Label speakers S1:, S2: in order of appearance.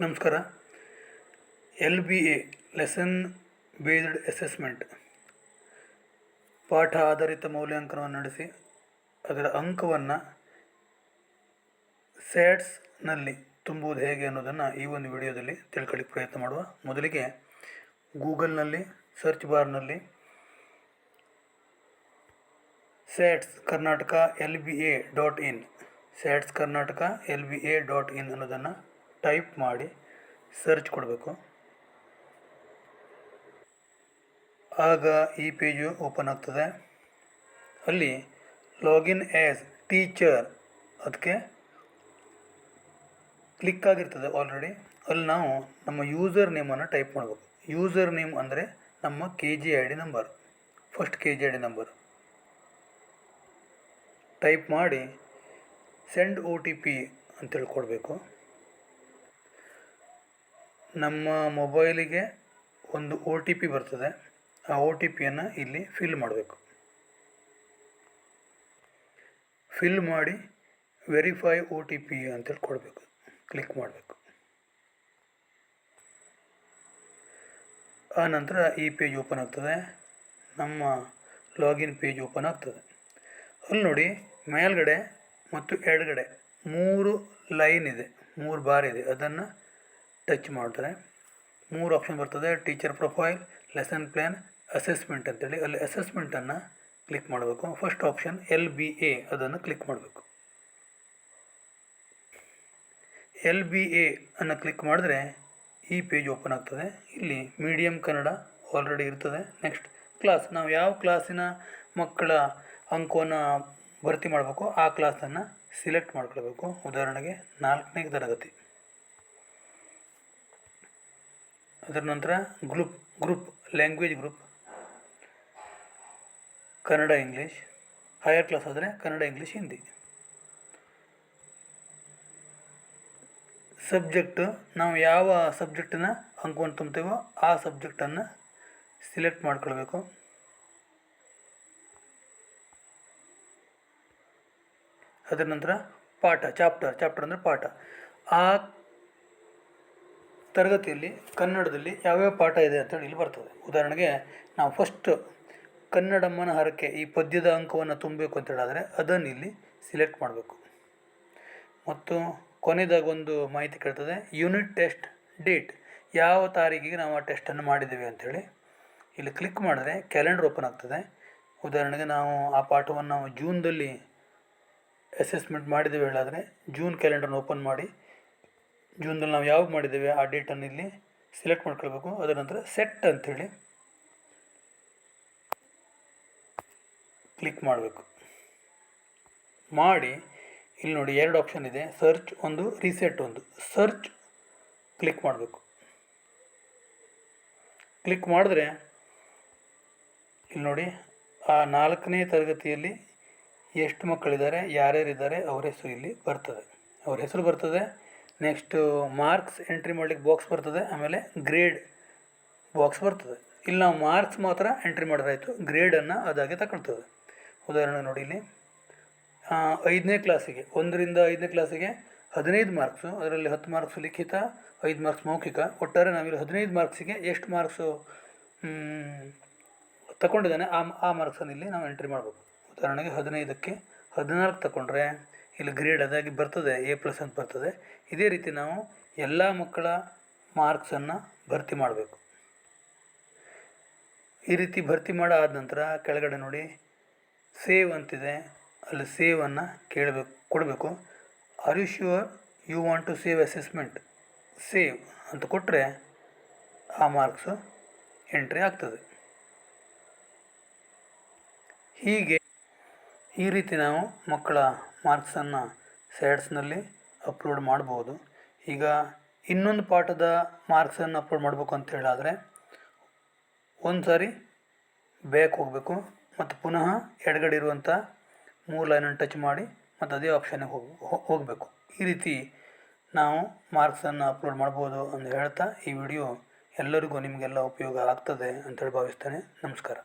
S1: ನಮಸ್ಕಾರ. L B A lesson based assessment. ಪಾಠ ಆಧಾರಿತ ಮೌಲ್ಯಾಂಕನವನ್ನು ನಡೆಸಿ ಅದರ ಅಂಕವನ್ನು ಸ್ಯಾಟ್ಸ್ನಲ್ಲಿ ತುಂಬುವುದು ಹೇಗೆ ಅನ್ನೋದನ್ನು ಈ ಒಂದು ವಿಡಿಯೋದಲ್ಲಿ ತಿಳ್ಕೊಳ್ಳಿಕ್ಕೆ ಪ್ರಯತ್ನ ಮಾಡುವ. ಮೊದಲಿಗೆ ಗೂಗಲ್ನಲ್ಲಿ, ಸರ್ಚ್ ಬಾರ್ನಲ್ಲಿ SATS Karnataka L B A dot in. SATS Karnataka L B A dot in ಅನ್ನೋದನ್ನು ಟೈಪ್ ಮಾಡಿ ಸರ್ಚ್ ಕೊಡಬೇಕು. ಆಗ ಈ ಪೇಜು ಓಪನ್ ಆಗ್ತದೆ. ಅಲ್ಲಿ ಲಾಗಿನ್ ಆ್ಯಸ್ ಟೀಚರ್ ಅದಕ್ಕೆ ಕ್ಲಿಕ್ ಆಗಿರ್ತದೆ ಆಲ್ರೆಡಿ. ಅಲ್ಲಿ ನಾವು ನಮ್ಮ ಯೂಸರ್ ನೇಮನ್ನು ಟೈಪ್ ಮಾಡಬೇಕು. ಯೂಸರ್ ನೇಮ್ ಅಂದರೆ ನಮ್ಮ K G I D number. First K G I D number. Type ಮಾಡಿ ಸೆಂಡ್ ಒ ಟಿ ಪಿ ಅಂತೇಳಿ ಕೊಡಬೇಕು ನಮ್ಮ ಮೊಬೈಲಿಗೆ ಒಂದು ಓ ಟಿ ಪಿ ಬರ್ತದೆ. ಆ ಒ ಟಿ ಪಿಯನ್ನು ಇಲ್ಲಿ ಫಿಲ್ ಮಾಡಬೇಕು. ಫಿಲ್ ಮಾಡಿ ವೆರಿಫೈ ಒ ಟಿ ಪಿ ಅಂತೇಳಿ ಕೊಡಬೇಕು. ಕ್ಲಿಕ್ ಮಾಡಬೇಕು. ಆ ನಂತರ ಈ ಪೇಜ್ ಓಪನ್ ಆಗ್ತದೆ. ನಮ್ಮ ಲಾಗಿನ್ ಪೇಜ್ ಓಪನ್ ಆಗ್ತದೆ. ಅಲ್ಲಿ ನೋಡಿ ಮೇಲ್ಗಡೆ ಮತ್ತು ಎಡಗಡೆ ಮೂರು ಲೈನ್ ಇದೆ. ಮೂರು ಬಾರ್ ಇದೆ. ಅದನ್ನು ಟಚ್ ಮಾಡ್ತಾರೆ ಮೂರು ಆಪ್ಷನ್ ಬರ್ತದೆ, teacher profile lesson plan assessment ಅಂತೇಳಿ. ಅಲ್ಲಿ ಅಸೆಸ್ಮೆಂಟನ್ನು ಕ್ಲಿಕ್ ಮಾಡಬೇಕು. First option L B A ಅದನ್ನು ಕ್ಲಿಕ್ ಮಾಡಬೇಕು. ಎಲ್ ಬಿ ಎ ಅನ್ನು ಕ್ಲಿಕ್ ಮಾಡಿದ್ರೆ ಈ ಪೇಜ್ ಓಪನ್ ಆಗ್ತದೆ. ಇಲ್ಲಿ ಮೀಡಿಯಂ ಕನ್ನಡ ಆಲ್ರೆಡಿ ಇರ್ತದೆ. ನೆಕ್ಸ್ಟ್ ಕ್ಲಾಸ್ ನಾವು ಯಾವ ಕ್ಲಾಸಿನ ಮಕ್ಕಳ ಅಂಕವನ್ನು ಭರ್ತಿ ಮಾಡಬೇಕು ಆ ಕ್ಲಾಸನ್ನು ಸಿಲೆಕ್ಟ್ ಮಾಡ್ಕೊಳ್ಬೇಕು. ಉದಾಹರಣೆಗೆ ನಾಲ್ಕನೇ ತರಗತಿ. ಅದರ ನಂತರ group group language group Kannada, English. Higher class ಆದರೆ ಕನ್ನಡ, ಇಂಗ್ಲೀಷ್, ಹಿಂದಿ. ಸಬ್ಜೆಕ್ಟ್ ನಾವು ಯಾವ ಸಬ್ಜೆಕ್ಟನ್ನು ಅಂಕವನ್ನು ತುಂಬ್ತೇವೋ ಆ ಸಬ್ಜೆಕ್ಟನ್ನು ಸಿಲೆಕ್ಟ್ ಮಾಡ್ಕೊಳ್ಬೇಕು. ಅದರ ನಂತರ ಪಾಠ ಚಾಪ್ಟರ್ ಚಾಪ್ಟರ್ ಅಂದರೆ ಪಾಠ. ಆ ತರಗತಿಯಲ್ಲಿ ಕನ್ನಡದಲ್ಲಿ ಯಾವ್ಯಾವ ಪಾಠ ಇದೆ ಅಂತೇಳಿ ಇಲ್ಲಿ ಬರ್ತದೆ. ಉದಾಹರಣೆಗೆ ನಾವು ಫಸ್ಟ್ ಕನ್ನಡಮ್ಮನ ಹರಕೆ, ಈ ಪದ್ಯದ ಅಂಕವನ್ನು ತುಂಬಬೇಕು ಅಂತ ಹೇಳಿದ್ರೆ ಅದನ್ನು ಇಲ್ಲಿ ಸಿಲೆಕ್ಟ್ ಮಾಡಬೇಕು. ಮತ್ತು ಕೊನೆಯದಾಗ ಒಂದು ಮಾಹಿತಿ ಕೇಳ್ತದೆ ಯೂನಿಟ್ ಟೆಸ್ಟ್ ಡೇಟ್ ಯಾವ ತಾರೀಕಿಗೆ ನಾವು ಆ ಟೆಸ್ಟನ್ನು ಮಾಡಿದ್ದೀವಿ ಅಂಥೇಳಿ ಇಲ್ಲಿ ಕ್ಲಿಕ್ ಮಾಡಿದ್ರೆ ಕ್ಯಾಲೆಂಡರ್ ಓಪನ್ ಆಗ್ತದೆ. ಉದಾಹರಣೆಗೆ ನಾವು ಆ ಪಾಠವನ್ನು ನಾವು ಜೂನ್ದಲ್ಲಿ ಅಸೆಸ್ಮೆಂಟ್ ಮಾಡಿದ್ದೇವೆ ಹೇಳಾದರೆ ಜೂನ್ ಕ್ಯಾಲೆಂಡರ್ನ ಓಪನ್ ಮಾಡಿ ಜೂನ್ದಲ್ಲಿ ನಾವು ಯಾವಾಗ ಮಾಡಿದ್ದೇವೆ ಆ ಡೇಟನ್ನು ಇಲ್ಲಿ ಸೆಲೆಕ್ಟ್ ಮಾಡ್ಕೊಳ್ಬೇಕು. ಅದರ ನಂತರ ಸೆಟ್ ಅಂಥೇಳಿ ಕ್ಲಿಕ್ ಮಾಡಬೇಕು. ಮಾಡಿ ಇಲ್ಲಿ ನೋಡಿ ಎರಡು ಆಪ್ಷನ್ ಇದೆ. ಸರ್ಚ್ ಒಂದು ರೀಸೆಟ್ ಒಂದು. ಸರ್ಚ್ ಕ್ಲಿಕ್ ಮಾಡಬೇಕು. ಕ್ಲಿಕ್ ಮಾಡಿದ್ರೆ ಇಲ್ಲಿ ನೋಡಿ ಆ ನಾಲ್ಕನೇ ತರಗತಿಯಲ್ಲಿ ಎಷ್ಟು ಮಕ್ಕಳಿದ್ದಾರೆ, ಯಾರ್ಯಾರಿದ್ದಾರೆ, ಅವ್ರ ಹೆಸರು ಇಲ್ಲಿ ಬರ್ತದೆ. ಅವ್ರ ಹೆಸರು ಬರ್ತದೆ. ನೆಕ್ಸ್ಟು ಮಾರ್ಕ್ಸ್ ಎಂಟ್ರಿ ಮಾಡ್ಲಿಕ್ಕೆ ಬಾಕ್ಸ್ ಬರ್ತದೆ, ಆಮೇಲೆ ಗ್ರೇಡ್ ಬಾಕ್ಸ್ ಬರ್ತದೆ. ಇಲ್ಲಿ ನಾವು ಮಾರ್ಕ್ಸ್ ಮಾತ್ರ ಎಂಟ್ರಿ ಮಾಡಿದ್ರಾಯಿತು ಗ್ರೇಡನ್ನು ಅದಾಗೆ ತಗೊಳ್ತದೆ. ಉದಾಹರಣೆ ನೋಡಿ ಇಲ್ಲಿ. ಐದನೇ ಕ್ಲಾಸಿಗೆ, ಒಂದರಿಂದ ಐದನೇ ಕ್ಲಾಸಿಗೆ ಹದಿನೈದು ಮಾರ್ಕ್ಸು, ಅದರಲ್ಲಿ ಹತ್ತು ಮಾರ್ಕ್ಸ್ ಲಿಖಿತ, ಐದು ಮಾರ್ಕ್ಸ್ ಮೌಖಿಕ, ಒಟ್ಟಾರೆ ನಾವಿಲ್ಲಿ ಹದಿನೈದು ಮಾರ್ಕ್ಸಿಗೆ ಎಷ್ಟು ಮಾರ್ಕ್ಸು ತಗೊಂಡಿದ್ದಾನೆ, ಆ ಆ ಮಾರ್ಕ್ಸನ್ನು ಇಲ್ಲಿ ನಾವು ಎಂಟ್ರಿ ಮಾಡಬೇಕು ಉದಾಹರಣೆಗೆ ಹದಿನೈದಕ್ಕೆ ಹದಿನಾಲ್ಕು ತಗೊಂಡ್ರೆ ಇಲ್ಲಿ ಗ್ರೇಡ್ ಅದಾಗಿ ಬರ್ತದೆ ಎ ಪ್ಲಸ್ ಅಂತ ಬರ್ತದೆ. ಇದೇ ರೀತಿ ನಾವು ಎಲ್ಲ ಮಕ್ಕಳ ಮಾರ್ಕ್ಸನ್ನು ಭರ್ತಿ ಮಾಡಬೇಕು. ಈ ರೀತಿ ಭರ್ತಿ ಮಾಡಾದ ನಂತರ ಕೆಳಗಡೆ ನೋಡಿ ಸೇವ್ ಅಂತಿದೆ. ಅಲ್ಲಿ ಸೇವನ್ನು ಕೇಳಬೇಕು, ಕೊಡಬೇಕು. Are you sure you want to save assessment save ಅಂತ ಕೊಟ್ಟರೆ ಆ ಮಾರ್ಕ್ಸು ಎಂಟ್ರಿ ಆಗ್ತದೆ. ಹೀಗೆ ಈ ರೀತಿ ನಾವು ಮಕ್ಕಳ ಮಾರ್ಕ್ಸನ್ನು ಸ್ಯಾಟ್ಸ್ನಲ್ಲಿ ಅಪ್ಲೋಡ್ ಮಾಡ್ಬೋದು. ಈಗ ಇನ್ನೊಂದು ಪಾಠದ ಮಾರ್ಕ್ಸನ್ನು ಅಪ್ಲೋಡ್ ಮಾಡಬೇಕು ಅಂತ ಹೇಳಾದರೆ, ಒಂದು ಸಾರಿ ಬ್ಯಾಕ್ ಹೋಗಬೇಕು ಮತ್ತು ಪುನಃ ಎಡಗಡೆ ಇರುವಂಥ ಮೂರು ಲೈನನ್ನು ಟಚ್ ಮಾಡಿ ಮತ್ತು ಅದೇ ಆಪ್ಷನ್ಗೆ ಹೋಗಿ ಹೋಗಬೇಕು. ಈ ರೀತಿ ನಾವು ಮಾರ್ಕ್ಸನ್ನು ಅಪ್ಲೋಡ್ ಮಾಡ್ಬೋದು ಅಂತ ಹೇಳ್ತಾ ಈ ವಿಡಿಯೋ ಎಲ್ಲರಿಗೂ ನಿಮಗೆಲ್ಲ ಉಪಯೋಗ ಆಗ್ತದೆ ಅಂತೇಳಿ ಭಾವಿಸ್ತೇನೆ. ನಮಸ್ಕಾರ.